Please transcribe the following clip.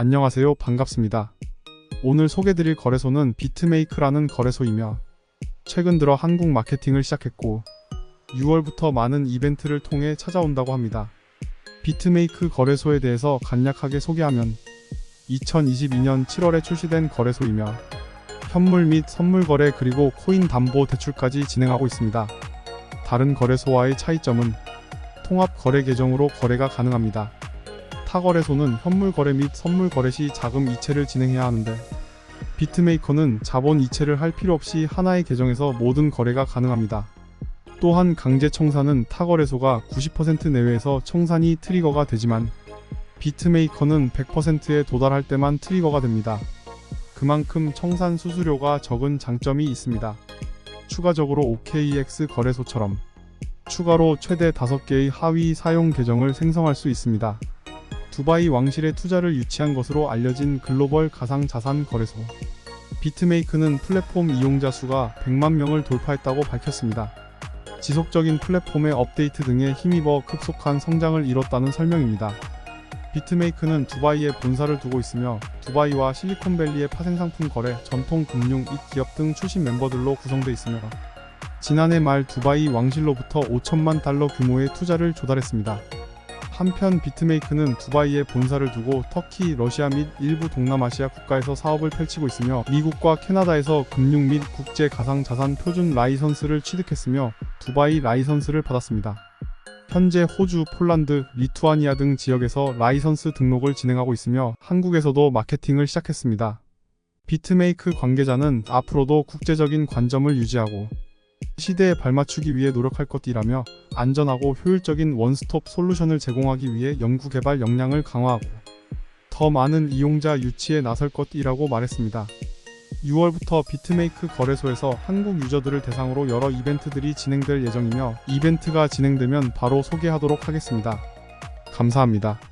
안녕하세요. 반갑습니다. 오늘 소개드릴 거래소는 비트메이크라는 거래소이며 최근 들어 한국 마케팅을 시작했고 6월부터 많은 이벤트를 통해 찾아온다고 합니다. 비트메이크 거래소에 대해서 간략하게 소개하면 2022년 7월에 출시된 거래소이며 현물 및 선물 거래 그리고 코인 담보 대출까지 진행하고 있습니다. 다른 거래소와의 차이점은 통합 거래 계정으로 거래가 가능합니다. 타 거래소는 현물 거래 및 선물 거래 시 자금 이체를 진행해야 하는데 비트메이커는 자본 이체를 할 필요 없이 하나의 계정에서 모든 거래가 가능합니다. 또한 강제 청산은 타 거래소가 90% 내외에서 청산이 트리거가 되지만 비트메이커는 100%에 도달할 때만 트리거가 됩니다. 그만큼 청산 수수료가 적은 장점이 있습니다. 추가적으로 OKX 거래소처럼 추가로 최대 5개의 하위 사용 계정을 생성할 수 있습니다. 두바이 왕실에 투자를 유치한 것으로 알려진 글로벌 가상자산 거래소. 비트메이크는 플랫폼 이용자 수가 100만 명을 돌파했다고 밝혔습니다. 지속적인 플랫폼의 업데이트 등에 힘입어 급속한 성장을 이뤘다는 설명입니다. 비트메이크는 두바이에 본사를 두고 있으며 두바이와 실리콘밸리의 파생상품 거래, 전통 금융, 잇 기업 등 출신 멤버들로 구성돼 있으며 지난해 말 두바이 왕실로부터 5천만 달러 규모의 투자를 조달했습니다. 한편 비트메이크는 두바이에 본사를 두고 터키, 러시아 및 일부 동남아시아 국가에서 사업을 펼치고 있으며 미국과 캐나다에서 금융 및 국제 가상자산 표준 라이선스를 취득했으며 두바이 라이선스를 받았습니다. 현재 호주, 폴란드, 리투아니아 등 지역에서 라이선스 등록을 진행하고 있으며 한국에서도 마케팅을 시작했습니다. 비트메이크 관계자는 앞으로도 국제적인 관점을 유지하고 시대에 발맞추기 위해 노력할 것이라며 안전하고 효율적인 원스톱 솔루션을 제공하기 위해 연구개발 역량을 강화하고 더 많은 이용자 유치에 나설 것이라고 말했습니다. 6월부터 비트메이크 거래소에서 한국 유저들을 대상으로 여러 이벤트들이 진행될 예정이며 이벤트가 진행되면 바로 소개하도록 하겠습니다. 감사합니다.